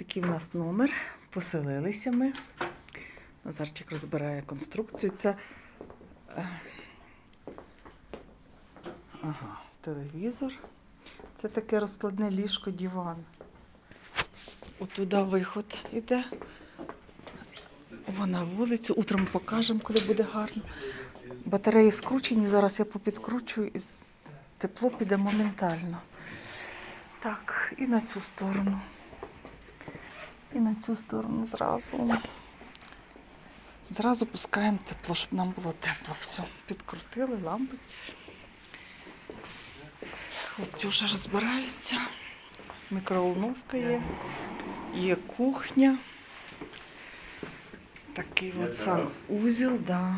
Такий в нас номер. Поселилися ми. Назарчик розбирає конструкцію. Це. е, Ага, телевізор. Це таке розкладне ліжко диван. Отуда виход іде. Вона вулицю. Утром покажемо, коли буде гарно. Батареї скручені. Зараз я попідкручую і тепло піде моментально. Так, і на цю сторону. На цю сторону зразу. Зразу пускаємо тепло, щоб нам було тепло. Все, підкрутили лампи. Хлопці вже розбираються. Мікроволновка є, є кухня. Такий от санузел, да.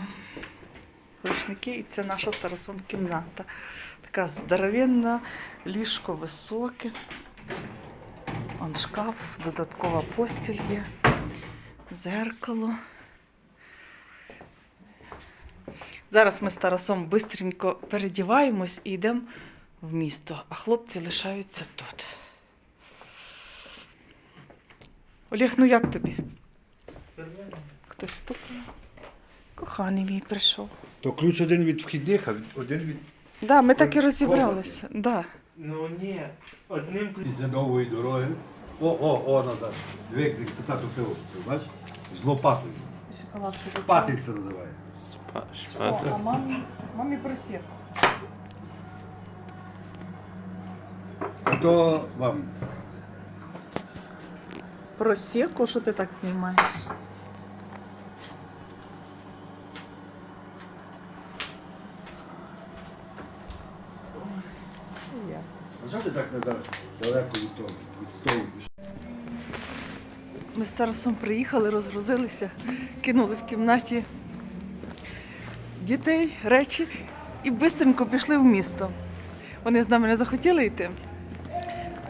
Рушники, і це наша з Тарасом кімната. Така здоровенна, ліжко високе. Он шкаф, додаткова постіль є, зеркало. Зараз ми з Тарасом швидко передіваємось і йдемо в місто, а хлопці лишаються тут. Олег, ну як тобі? Хтось стукає? Коханий мій прийшов. То ключ один від вхідних, а один від. Да, ми так і розібралися. Да. Ну ні, одним ключом. Після довгої дороги. О, о, о, назад. Дві тато пиво, бачиш? З лопатою. Шоколад Патий це називає. Спа, О, а мамі, мамі просів. А то вам. Просеку, що ти так знімаєш? Ой, я. Назад далеко від того, від столу? Ми з Тарасом приїхали, розгрузилися, кинули в кімнаті дітей, речі і швидко пішли в місто. Вони з нами не захотіли йти.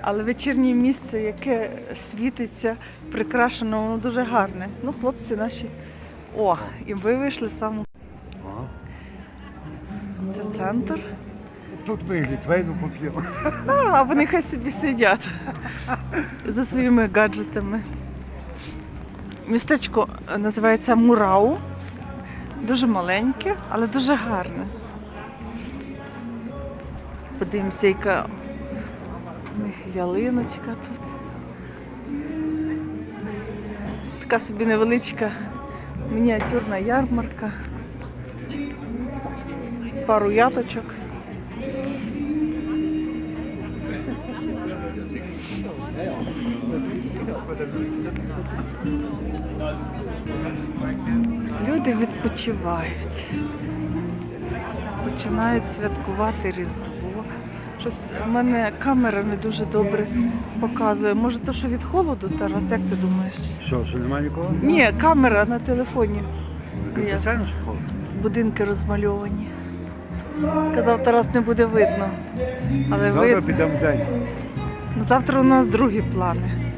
Але вечірнє місце, яке світиться, прикрашено, воно дуже гарне. Ну, хлопці наші. О, і ви вийшли саме. Це центр. Тут вигляд, вийду поп'ємо. А вони хай собі сидять за своїми гаджетами. Містечко називається Мурау. Дуже маленьке, але дуже гарне. Подивимося, яка у них ялиночка тут. Така собі невеличка мініатюрна ярмарка. Пару яточок. Люди відпочивають. Починають святкувати Різдво. Щось в мене камера не дуже добре показує. Може, то, що від холоду, Тарас, як ти думаєш? Що, що немає нікого? Ні, камера на телефоні. Звичайно, що холодно. Будинки розмальовані. Казав, Тарас не буде видно. Але Завтра видно. підемо в день. Завтра у нас другі плани.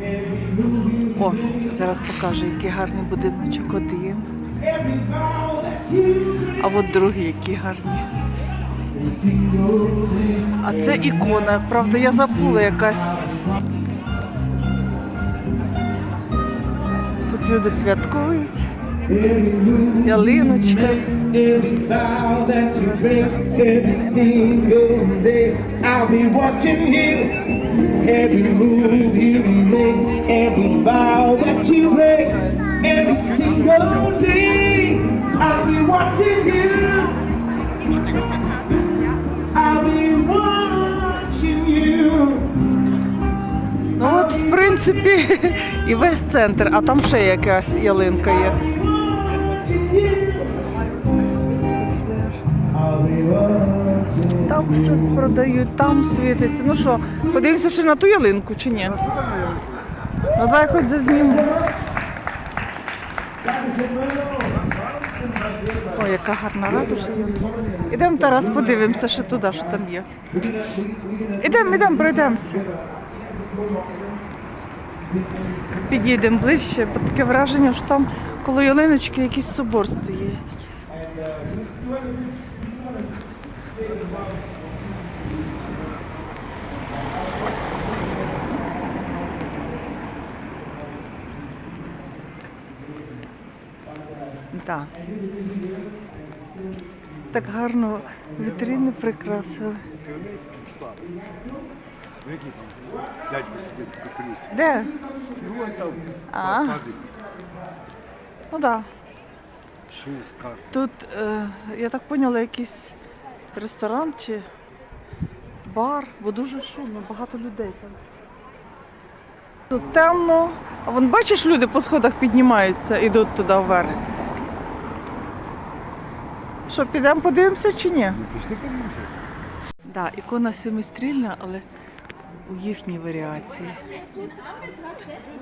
О, зараз покажу, який гарний будиночок один. А от другий, які гарні. А це ікона, правда, я забула якась. Тут люди святкують. Ялиночка. Ну от, в принципі, і весь центр, а там ще якась ялинка є. Там щось продають, там світиться. Ну що, подивимося ще на ту ялинку чи ні? Ну давай хоч зазніму. Ой, яка гарна ратуша. Ідемо Тарас, подивимося ще туди, що там є. Ідемо, ідемо, пройдемося. Підійдемо ближче, бо таке враження, що там коло ялиночки якийсь собор стоїть. Так. Так гарно вітрини прикрасили. Дядько сидить крісі. Де? Ну, А. Ну так. Тут, е, я так поняла, якийсь ресторан чи бар, бо дуже шумно, багато людей там. Тут темно. А вон бачиш, люди по сходах піднімаються, ідуть туди вверх. Що, підемо подивимося чи ні? Ну, пішли подивимося. Так, ікона семистрільна, але у їхній варіації.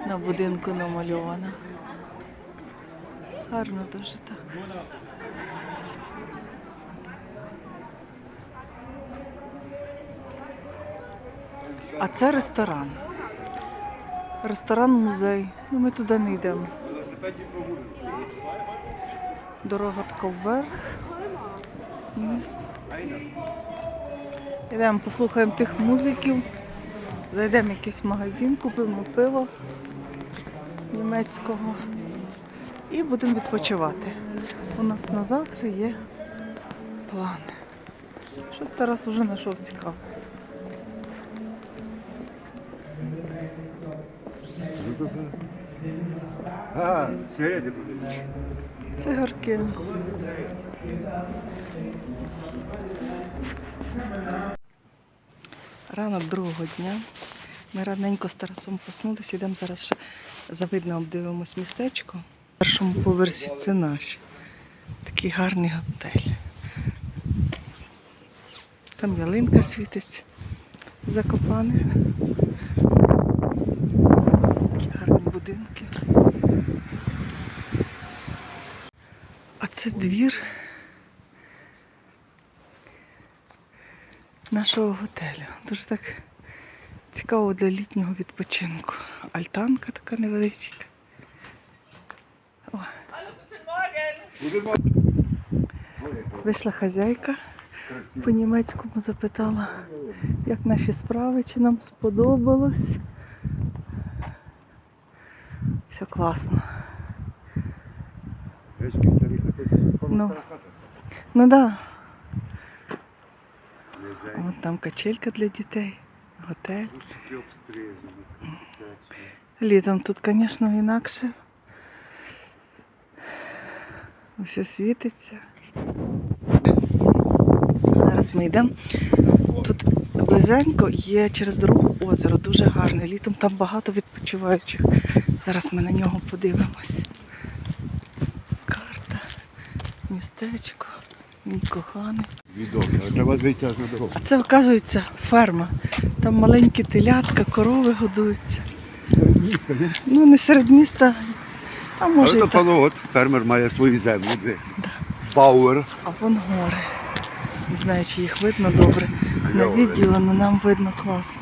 На будинку намальована. Гарно дуже так. А це ресторан. Ресторан-музей. Ну, ми туди не йдемо. Дорога така вверх. Вниз. Йдемо, послухаємо тих музиків. Зайдемо в якийсь магазин, купимо пиво німецького і будемо відпочивати. У нас на завтра є плани. Щось Тарас уже знайшов цікаве. Сигарети будуть. Цигарки. Ранок другого дня. Ми раненько з Тарасом проснулися, йдемо зараз ще завидно обдивимось містечко. На першому поверсі це наш. Такий гарний готель. Там ялинка світить закопане. Такі гарні будинки. А це двір нашого готелю. Дуже так цікаво для літнього відпочинку. Альтанка така невеличка. Вийшла хазяйка, по-німецькому запитала, як наші справи, чи нам сподобалось. Все класно. Ну. Ну. Да. От там качелька для дітей, готель. Літом тут, звісно, інакше. Все світиться. Зараз ми йдемо. Тут близенько є через дорогу озеро, дуже гарне. Літом там багато відпочиваючих. Зараз ми на нього подивимось. Містечко, мій коханий. Відомо, треба вийти аж на дорогу. А це, оказується, ферма. Там маленькі телятка, корови годуються. Ну, не серед міста, а може Але і так. от фермер має свої землі. Де. Бауер. А вон гори. Не знаю, чи їх видно добре. На відео, але нам видно класно.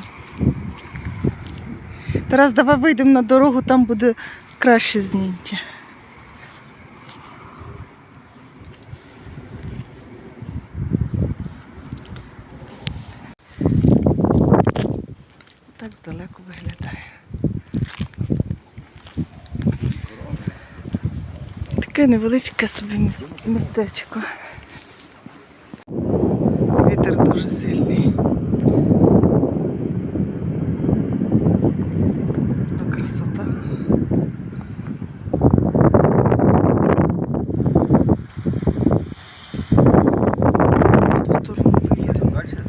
Тарас, давай вийдемо на дорогу, там буде краще зняття. Так здалеку виглядає. Таке невеличке собі містечко. Вітер дуже сильний. Та красота. В ту сторону поїдемо. Бачите?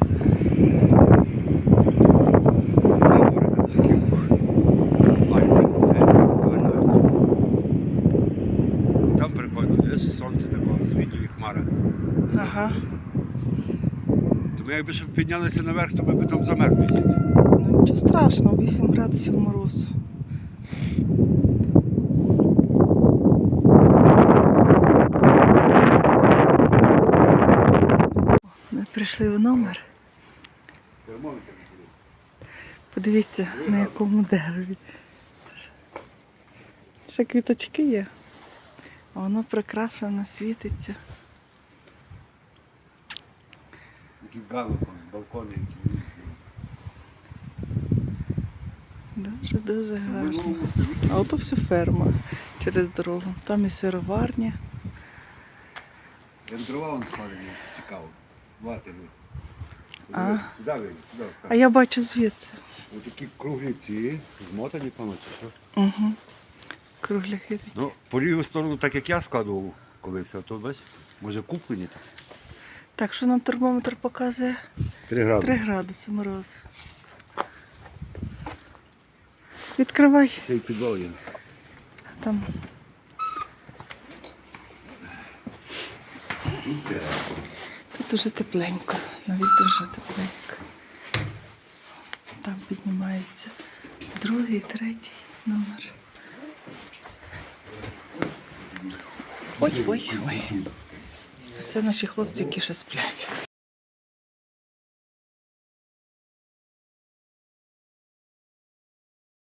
Це гори такі. Альпи. Там прикольно, є сонце такого, світлі хмара. Ага. То ми якби ще піднялися наверх, то ми б там замерзли. Ну нічого страшного, 8 градусів морозу. Ми прийшли в номер. Подивіться, на якому дереві. Ще квіточки є. А воно прикрашено, світиться. Які галопом, балкони. які. Дуже дуже гарно. А ото все ферма через дорогу. Там і сироварня, Я дрова вон складені, цікаво. Вати. А. Сюди вийди, сюди. А я бачу звідси. Ось такі круглі ці, змотані, що? Угу. Кругляхи. Ну, по ліву сторону, так як я складував колись, а то бач, може куплені так. Так, що нам термометр показує? 3 градуси. 3 градуси морозу. Відкривай. Там. Тут дуже тепленько, навіть дуже тепленько. Там піднімається другий, третій номер. Ой, ой, ой. Це наші хлопці, які ще сплять.